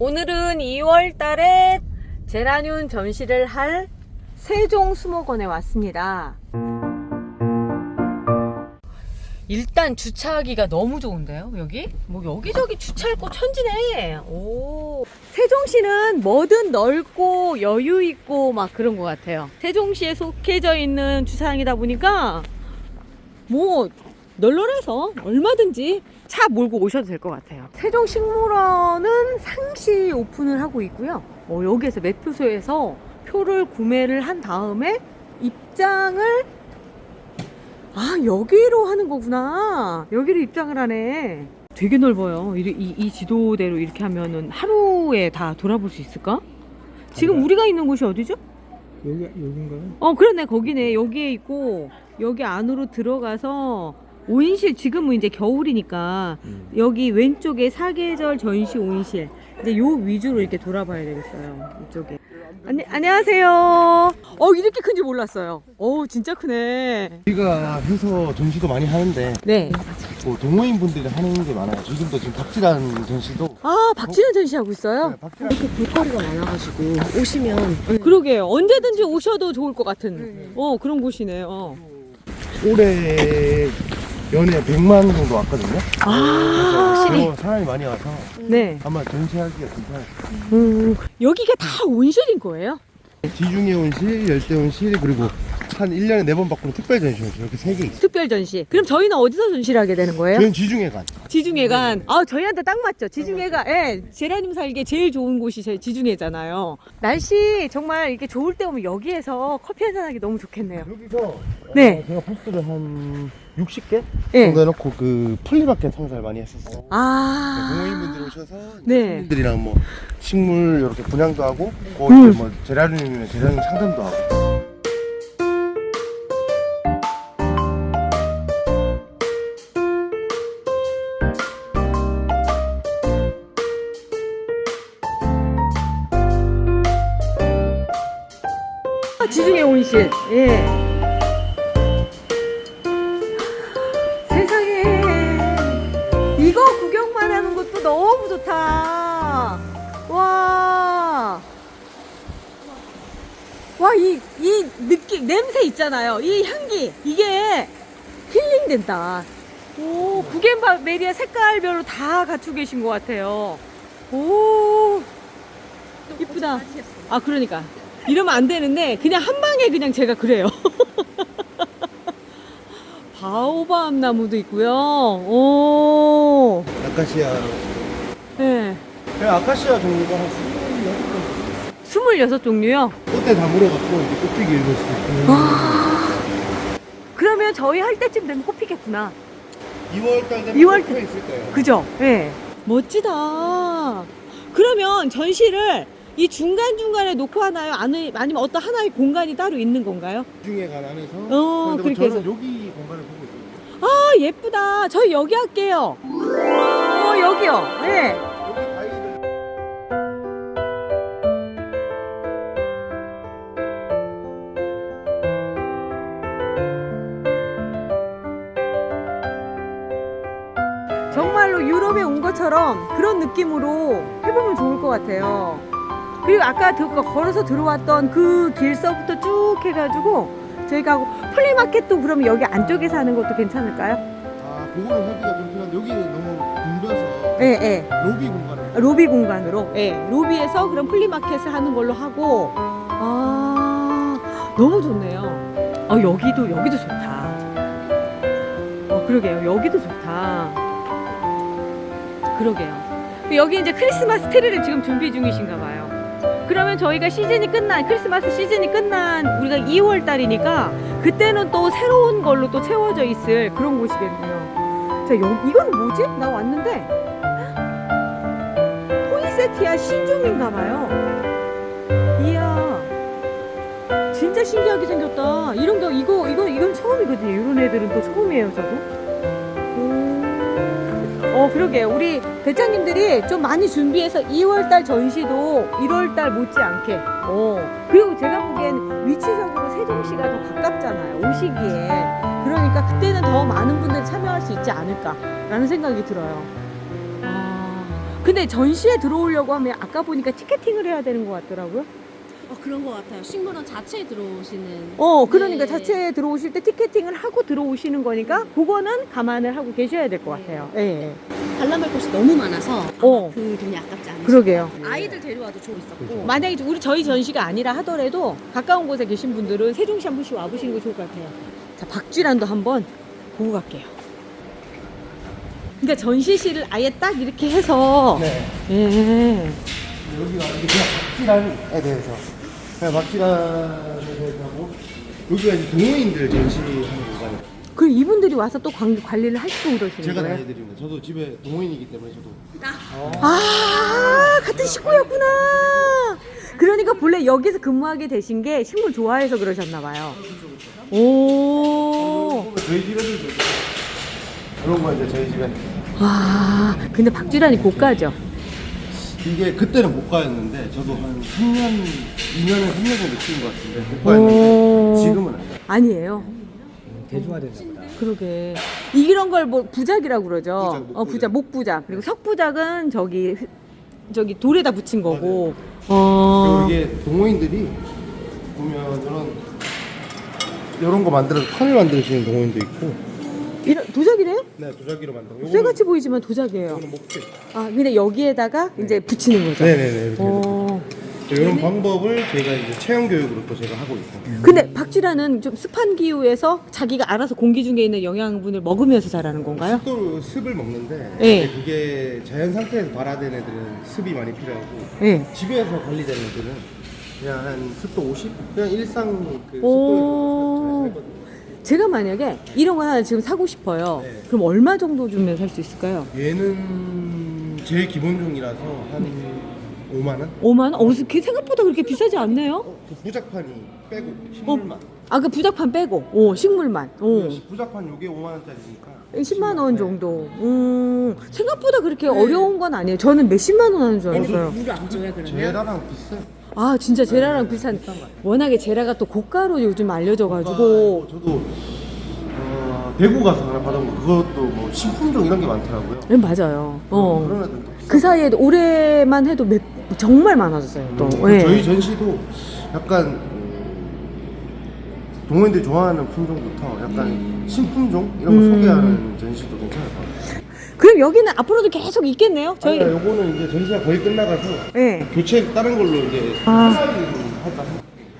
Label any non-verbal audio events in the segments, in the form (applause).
오늘은 2월 달에 제라늄 전시를 할 세종 수목원에 왔습니다. 일단 주차하기가 너무 좋은데요, 여기? 뭐 여기저기 주차할 곳 천지네. 오. 세종시는 뭐든 넓고 여유 있고 막 그런 것 같아요. 세종시에 속해져 있는 주차장이다 보니까 뭐 널널해서 얼마든지 차 몰고 오셔도 될 것 같아요. 세종식물원은 상시 오픈을 하고 있고요. 어, 여기에서 매표소에서 표를 구매를 한 다음에 입장을 아 여기로 하는 거구나. 여기로 입장을 하네. 되게 넓어요. 이, 이, 이 지도대로 이렇게 하면은 하루에 다 돌아볼 수 있을까? 지금. 우리가 있는 곳이 어디죠? 여기 여긴가요? 어, 그러네. 거기네. 여기에 있고, 여기 안으로 들어가서, 온실, 지금은 이제 겨울이니까, 음. 여기 왼쪽에 사계절 전시 온실. 이제 요 위주로 이렇게 돌아봐야 되겠어요. 이쪽에. 안녕, 안녕하세요. 어, 이렇게 큰지 몰랐어요. 어, 진짜 크네. 우리가 해서 전시도 많이 하는데 네. 뭐 동호인 분들이 하는 게 많아요. 지금도 지금 박지란 전시도 아, 박진현 전시하고 있어요? 네, 박지란 볼거리가 많아가지고 오시면 그러게요. 언제든지 오셔도 좋을 것 같은, 어, 그런 곳이네요. 어. 올해 연에 100만 정도 왔거든요. 아, 확실히. 그래서 사람이 많이 와서 네. 아마 전시하기가 괜찮아요. 음, 여기가 다 온실인 거예요? 지중해 온실, 열대 온실 그리고 한 1년에 4번 바꾸는 특별 전시 온실 이렇게 3개 있어요. 특별 전시. 그럼 저희는 어디서 전시를 하게 되는 거예요? 저희는 지중해 간. 지중해간. 아, 저희한테 딱 맞죠. 지중해가, 예, 제라늄 살기에 제일 좋은 곳이 제 지중해잖아요. 날씨 정말 이렇게 좋을 때 오면 여기에서 커피 한잔 하기 너무 좋겠네요. 여기서 네. 어, 제가 포스를 한 60개 예. 정도 해놓고 그 플리마켓 상사를 많이 했었어요. 아. 동호인분들 오셔서 네. 손님들이랑 뭐 식물 이렇게 분양도 하고 그 음. 이제 뭐 제라늄이면 제라늄 상담도 하고 아, 지중해 온실. 예. 너무 좋다. 와. 와, 이, 이 느낌, 냄새 있잖아요. 이 향기. 이게 힐링 된다. 오, 구겐바 메리아 색깔별로 다 갖추고 계신 것 같아요. 오. 이쁘다. 아, 그러니까. 이러면 안 되는데, 그냥 한 방에 그냥 제가 그래요. 바오밤 나무도 있고요. 오. 아카시아 네. 그냥 아카시아 종류가 한 26 종류요. 26개 꽃대 다 물어갖고 이제 꽃피기 일고 있어요 그러면 저희 할 때쯤 되면 꽃피겠구나. 2월달 되면 2월 꽃피어 있을 거예요 그죠? 네. 멋지다. 그러면 전시를 이 중간중간에 놓고 하나요? 아니, 아니면 어떤 하나의 공간이 따로 있는 건가요? 지중해 간 안에서 어, 뭐 그렇게 저는 해서. 여기 보고 있어요 아, 예쁘다. 저희 여기 할게요. 어, 여기요. 네. 정말로 유럽에 온 것처럼 그런 느낌으로 해보면 좋을 것 같아요. 그리고 아까 그 걸어서 들어왔던 그 길서부터 쭉 해가지고 저희가 하고 플리마켓도 그럼 여기 안쪽에서 하는 것도 괜찮을까요? 아 그거는 하기가 좀 필요한데 여기는 너무 붐벼서 예, 예. 로비 공간을 로비 공간으로. 예. 로비에서 그럼 플리마켓을 하는 걸로 하고. 아, 너무 좋네요. 어, 여기도, 여기도 좋다. 어, 그러게요. 여기도 좋다. 그러게요. 여기 이제 크리스마스 트리를 지금 준비 중이신가 봐요. 그러면 저희가 시즌이 끝난, 크리스마스 시즌이 끝난 우리가 2월 달이니까 그때는 또 새로운 걸로 또 채워져 있을 그런 곳이겠네요. 자, 여, 이건 뭐지? 나 왔는데. 포인세티아 시중인가 봐요. 이야. 진짜 신기하게 생겼다. 이런 거, 이거, 이거, 이건 처음이거든요. 이런 애들은 또 처음이에요, 저도. 오. 어, 그러게. 우리 대장님들이 좀 많이 준비해서 2월달 전시도 1월달 못지않게. 어. 그리고 제가 보기엔 위치적으로 세종시가 더 가깝잖아요. 오시기에. 그러니까 그때는 더 많은 분들이 참여할 수 있지 않을까라는 생각이 들어요. 아. 근데 전시에 들어오려고 하면 아까 보니까 티켓팅을 해야 되는 것 같더라고요. 어, 그런 것 같아요. 식물원 자체에 들어오시는. 어, 그러니까 네. 자체에 들어오실 때 티켓팅을 하고 들어오시는 거니까 그거는 감안을 하고 계셔야 될 것 같아요. 예. 예. 관람할 곳이 너무 많아서 어. 그 돈이 아깝지 않으요 그러게요. 아이들 데려와도 좋고 있었고. 만약에 우리 저희 전시가 아니라 하더라도 가까운 곳에 계신 분들은 세종시 한 번씩 와보시는 거 좋을 것 같아요. 자, 박쥐란도 한번 보고 갈게요. 그러니까 전시실을 아예 딱 이렇게 해서 네. 예. 여기가 이제 그냥 박지란에 대해서 그냥 대해서 하고 여기가 이제 동호인들 전시하는 공간이에요. 그럼 이분들이 와서 또 관, 관리를 하시고 그러시는 제가 다 거예요? 해드립니다. 저도 집에 동호인이기 때문에 저도 아, 같은 식구였구나. 그러니까 본래 여기서 근무하게 되신 게 식물 좋아해서 그러셨나 봐요. 오. 보면 저희 집에도 있어요. 그런 거 이제 저희 집에 와, 근데 박쥐란이 고가죠. 이게 그때는 고가였는데 저도 한 3년, 2년에 3년 정도 키운 것 같은데 고가였는데 오. 지금은 아니에요. 아니에요. 대중화됐나 보다. 그러게. 이런 걸 뭐 부작이라고 그러죠. 부작, 목부작. 어, 부작, 목부작. 그리고 석부작은 저기 저기 돌에다 붙인 거고. 어. 그리고 이게 동호인들이 보면 이런 이런 거 만들어서 판을 만드시는 동호인도 있고 이런 도자기래요? 네 도자기로 만든 거 쇠같이 보이지만 도자기예요. 이거는 목재 아, 근데 여기에다가 이제 붙이는 거죠. 네 네 네 이렇게 어. 이런 방법을 저희가 이제 체험 교육으로 또 제가 하고 있고 근데 박쥐라는 좀 습한 기후에서 자기가 알아서 공기 중에 있는 영양분을 먹으면서 자라는 건가요? 습도로 습을 먹는데 네. 근데 그게 자연 상태에서 발화된 애들은 습이 많이 필요하고 네. 집에서 관리되는 애들은 그냥 한 습도 50 그냥 일상 그 오. 습도에서 잘 살거든요. 제가 만약에 이런 거 하나 지금 사고 싶어요. 네. 그럼 얼마 정도 주면 살 수 있을까요? 얘는 제일 기본종이라서 한 5만 원? 5만 원? 어, 그 생각보다 그렇게 비싸지 않네요. 어, 그 부작판이 빼고 식물만. 아, 그 부작판 빼고, 오, 식물만. 오. 부작판 요게 5만 원짜리니까. 10만 원 네. 정도. 음, 생각보다 그렇게 어려운 건 아니에요. 저는 몇십만 원 하는 줄 알았어요. 물을 안 줘요 그러면? 제라랑 비슷해. 아, 진짜 제라랑 비슷한. 워낙에 제라가 또 고가로 요즘 알려져가지고. 저도 어, 대구 가서 하나 받은 거 그것도 뭐 식품종 이런 게 많더라고요. 네, 맞아요. 어. 그런 애들도 비싸. 그 사이에 올해만 해도 몇, 정말 많아졌어요. 또. 음, 예. 저희 전시도 약간 음, 동호인들이 좋아하는 품종부터 약간 신품종 이런 거 음. 소개하는 전시도 괜찮을 것 같아요. 그럼 여기는 앞으로도 계속 있겠네요. 저희. 저희 요거는 이제 전시가 거의 끝나가서 예. 교체 다른 걸로 이제 아. 할까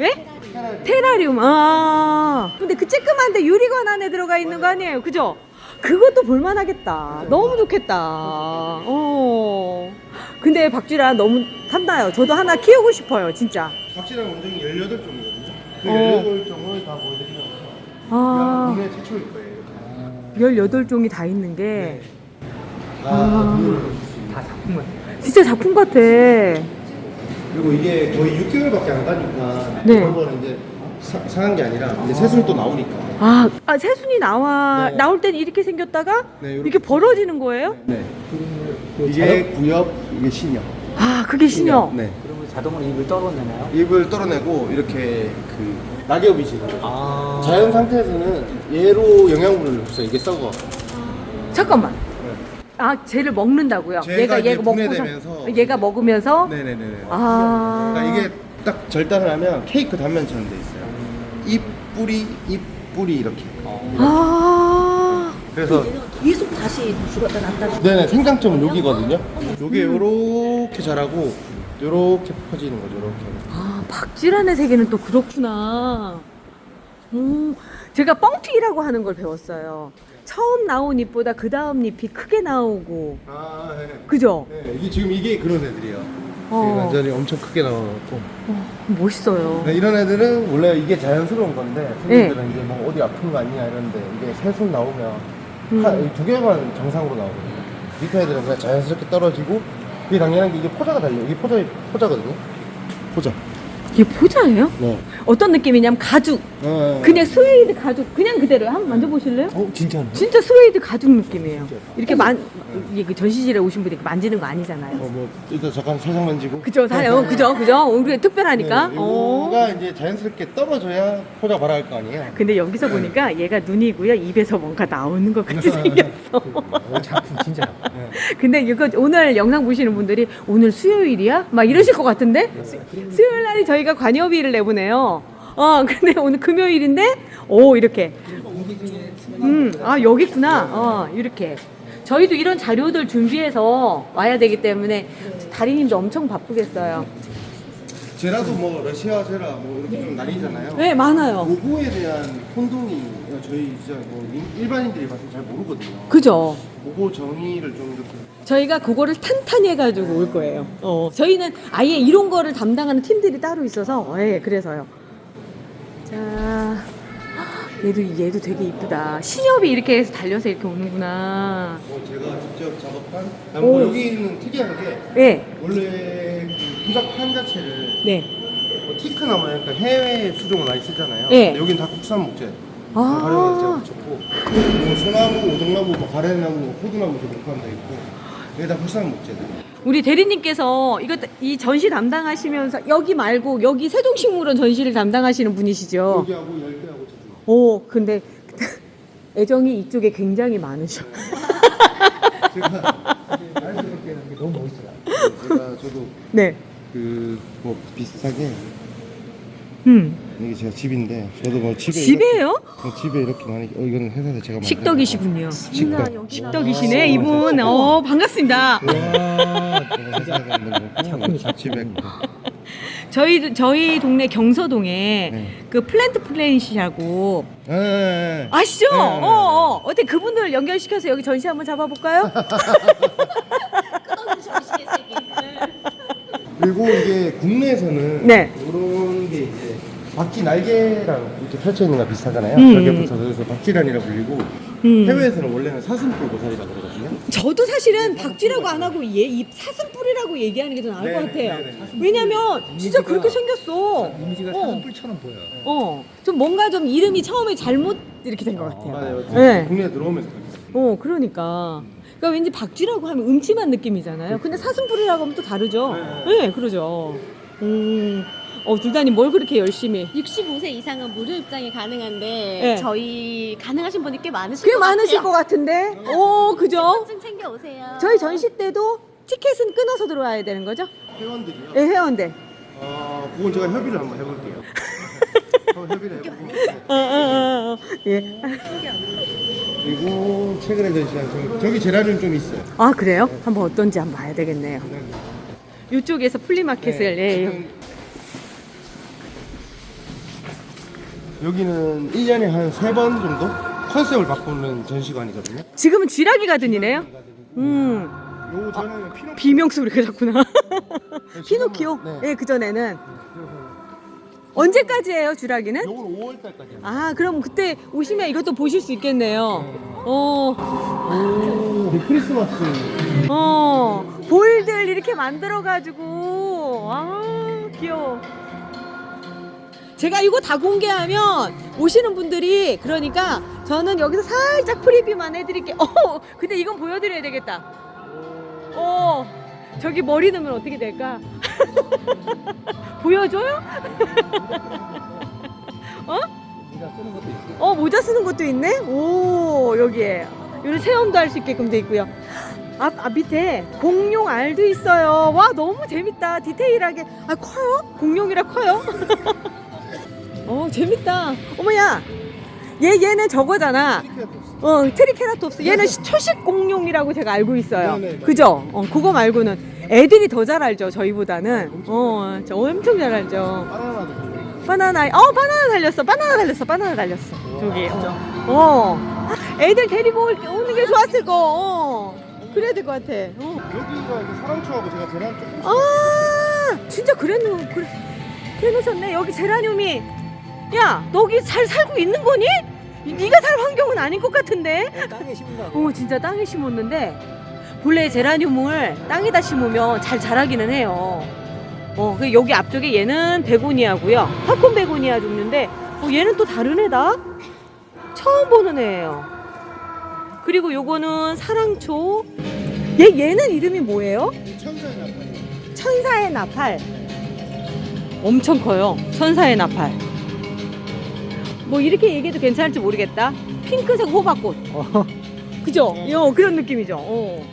예? 테라리움. 아. 근데 그 쬐끄만데 유리관 안에 들어가 있는 거 아니에요? 그죠? 그것도 볼만하겠다. 너무 좋겠다. 어. 근데 박쥐란 너무 탐나요. 저도 하나 키우고 싶어요, 진짜. 확실한 원종이 18종이거든요. 그 어. 18종을 다 보여드리면서 아. 국내 최초일 거예요. 18종이 다 있는 게 아, 다 작품은 진짜 작품 같아. 그리고 이게 거의 6개월밖에 안 가니까 네. 그런 거는 이제 사, 상한 게 아니라 이제 새순이 또 나오니까 아, 아 새순이 나와 네. 나올 땐 이렇게 생겼다가 네, 이렇게 이렇게 벌어지는 거예요? 네. 그 이게 구엽, 이게 신엽. 아, 그게 신여. 네. 그러면 자동으로 입을 떨어내나요? 잎을 떨어내고 이렇게 그 낙엽이지. 아. 자연 상태에서는 얘로 영양분을 줬어요. 이게 썩어. 잠깐만. 아, 쟤를 먹는다고요? 얘가 얘가 먹고서 분해되면서 얘가 먹으면서 네네네. 아. 그러니까 이게 딱 절단을 하면 케이크 단면처럼 돼 있어요. 잎 뿌리 잎 뿌리 이렇게. 아. 그래서 얘가 계속 다시 죽었다 났다 죽었다 네네 생장점은 여기거든요. 요게 요렇게 자라고 요렇게 퍼지는 거죠. 요렇게. 아, 박쥐란의 세계는 또 그렇구나. 음, 제가 뻥튀기라고 하는 걸 배웠어요. 처음 나온 잎보다 그 다음 잎이 크게 나오고. 아, 네. 그죠? 네, 이게 지금 이게 그런 애들이에요. 어. 완전히 엄청 크게 나와갖고. 어, 멋있어요. 네, 이런 애들은 원래 이게 자연스러운 건데 네. 손님들은 이제 뭐 어디 아픈 거 아니냐 이러는데 이게 새순 나오면 음. 한- 두 개만 정상으로 나오거든요. 밑에 애들은 그냥 자연스럽게 떨어지고 이게 당연한 게 이게 포자가 달려요. 이게 포자 포자거든요. 포자. 이게 포자예요? 네. 어떤 느낌이냐면 가죽. 어, 그냥 스웨이드 가죽. 그냥 그대로요. 한번 만져보실래요? 어, 진짜요? 진짜 스웨이드 가죽 느낌이에요. 이렇게 만, 이게 그 전시실에 오신 분이 이렇게 만지는 거 아니잖아요. 어, 뭐 일단 잠깐 살짝 만지고. 그죠? 사, 어, 그죠? 그죠? 우리 특별하니까. 네, 어. 이거가 이제 자연스럽게 떨어져야 포자 발화할 거 아니에요. 근데 여기서 보니까 얘가 눈이고요. 입에서 뭔가 나오는 것 같이 생겼어. 오, 작품 진짜. (laughs) 근데 이거 오늘 영상 보시는 분들이 오늘 수요일이야? 막 이러실 것 같은데? 수, 수요일 날이 저희가 관여비를 내보내요. 어, 근데 오늘 금요일인데, 오, 이렇게. 음, 아, 여기 있구나. 어, 이렇게. 저희도 이런 자료들 준비해서 와야 되기 때문에 다리님도 엄청 바쁘겠어요. 제라도 뭐 러시아 제라 뭐 이렇게 좀 나뉘잖아요. 네, 많아요. 그거에 대한 혼동이 저희 진짜 뭐 일- 일반인들이 봐서 잘 모르거든요. 그죠? 그거 정의를 좀 저희가 그거를 탄탄히 해가지고 올 거예요. 어, 저희는 아예 이런 거를 담당하는 팀들이 따로 있어서, 예, 그래서요. 자, 얘도, 얘도 되게 이쁘다. 신엽이 이렇게 해서 달려서 이렇게 오는구나. 뭐 제가 직접 작업한 오. 뭐 여기는 특이한 게 예, 원래 그 부작판 자체를 네. 뭐 티크나 뭐 약간 해외 수종을 많이 쓰잖아요. 네. 근데 여긴 다 국산 목재. 아. 활용해서 제가 붙였고 뭐 소나무, 오동나무, 뭐 가래나무, 호두나무 도 포함되어 있고 여기 다 국산 목재들. 우리 대리님께서 이거 이 전시 담당하시면서 여기 말고 여기 세종식물원 전시를 담당하시는 분이시죠? 여기하고 열대하고. 오, 근데 (laughs) 애정이 이쪽에 굉장히 많으셔. 제가 (laughs) 자연스럽게 하는 게 너무 멋있어요. 제가 저도 네. 그 뭐 비슷하게 음. 이게 제가 집인데 저도 뭐 집에 집이에요? 이렇게, 집에 이렇게 많이 어 이거는 회사에서 제가 만든 식덕이시군요. 식덕. 식덕이시네, 이분. 어, 반갑습니다. 와, 회사에서 만든 거고 작품이 집에 저희 저희 동네 경서동에 네. 그 플랜트 플래닛이라고 예, 예, 예. 아시죠? 네, 네, 어, 네. 어. 어떻게 그분들 연결시켜서 여기 전시 한번 잡아볼까요? 그리고 이게 국내에서는 네. 이런 게 이제 바퀴 날개랑 이렇게 펼쳐 있는 거랑 비슷하잖아요. 음. 붙어서 그래서 박쥐란이라 불리고 음. 해외에서는 원래는 사슴뿔 고사리라 그러거든요. 저도 사실은 박쥐라고 안 하고 얘이 사슴뿔이라고 얘기하는 게 더 나을 것 네, 같아요. 네, 네. 왜냐면 진짜 이미지가- 그렇게 생겼어. 이미지가 어. 사슴뿔처럼 보여요. 어, 좀 뭔가 좀 이름이 처음에 잘못 이렇게 된 것 같아요. 맞아요. 네. 국내에 들어오면서. 어, 그러니까. 그러니까 왠지 박쥐라고 하면 음침한 느낌이잖아요. 근데 사슴뿔이라고 하면 또 다르죠. 네, 그러죠. 음, 어, 둘다님 뭘 그렇게 열심히. 65세 이상은 무료 입장이 가능한데 네. 저희 가능하신 분이 꽤 많으실 꽤 것 많으실 같아요. 것 같은데? 오, 그죠? 좀 챙겨 오세요. 저희 전시 때도 티켓은 끊어서 들어와야 되는 거죠? 회원들이요. 예, 회원들. 어, 그건 제가 협의를 한번 해볼게요. (laughs) 한번 협의를 해보고. 어, 어, 어, 어. 예. 그리고 최근에 전시한 저- 저기 제라늄 좀 있어요. 아, 그래요? 한번 어떤지 한번 봐야 되겠네요. 이쪽에서 플리마켓을, 네, 예. 지금 여기는 1년에 한세번 정도 컨셉을 바꾸는 전시관이거든요. 지금은 쥐라기 가든이네요? 음, 요 전에는 피노 비명수 우리가 졌구나. (laughs) 피노키오? 네. 예, 그 전에는. 언제까지예요, 쥐라기는? 요건 5월 달까지. 아, 그럼 그때 오시면 이것도 보실 수 있겠네요. 어, 오, 네, 크리스마스. 어, 볼들 이렇게 만들어 가지고, 아, 귀여워. 제가 이거 다 공개하면 오시는 분들이, 그러니까 저는 여기서 살짝 프리뷰만 해드릴게요. (laughs) 어, 근데 이건 보여드려야 되겠다. 어, 저기 머리 넣으면 어떻게 될까? (laughs) 보여줘요? (laughs) 있어요. 어 모자 쓰는 것도 있네. 오 여기에 이런 체험도 할 수 있게끔 돼 있고요. 앞, 앞 밑에 공룡 알도 있어요. 와 너무 재밌다. 디테일하게 아 커요? 공룡이라 커요? 어 재밌다. 어머야 얘 얘는 저거잖아. 어 트리케라톱스. 얘는 시- 초식 공룡이라고 제가 알고 있어요. 네네. 그죠? 어 그거 말고는 애들이 더 잘 알죠 저희보다는. 어, 저 엄청 잘 알죠. 바나나도. 바나나, 어, 바나나 달렸어. 바나나 달렸어. 바나나 달렸어. 저기. 어. 어. 애들 데리고 올- 오는 게 좋았을 거. 어. 그래야 될 것 같아. 어. 여기가 이제 사랑초하고 제가 제라늄 조금 아, 진짜 그랬노. 그래. 그래 놓으셨네. 여기 제라늄이. 야, 너 여기 잘 살고 있는 거니? 이- 네가 살 환경은 아닌 것 같은데. 네, 땅에 심는다. 어, 진짜 땅에 심었는데 본래 제라늄을 땅에다 심으면 잘 자라기는 해요. 어, 그 여기 앞쪽에 얘는 베고니아고요. 팝콘 베고니아 종류인데 어, 얘는 또 다른 애다. 처음 보는 애예요. 그리고 요거는 사랑초. 얘 얘는 이름이 뭐예요? 천사의 나팔. 천사의 나팔. 엄청 커요. 천사의 나팔. 뭐 이렇게 얘기해도 괜찮을지 모르겠다. 핑크색 호박꽃. 어, 그죠? 어, 그런 느낌이죠. 어.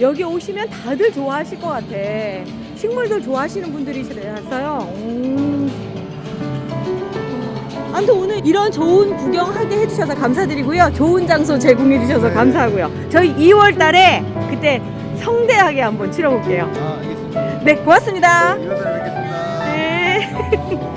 여기 오시면 다들 좋아하실 것 같아. 식물들 좋아하시는 분들이시라서요. 음. 아무튼 오늘 이런 좋은 구경하게 해주셔서 감사드리고요. 좋은 장소 제공해주셔서 네. 감사하고요. 저희 2월 달에 그때 성대하게 한번 치러볼게요. 아 알겠습니다. 네, 고맙습니다. 이거다 뵙겠습니다. 네. (laughs)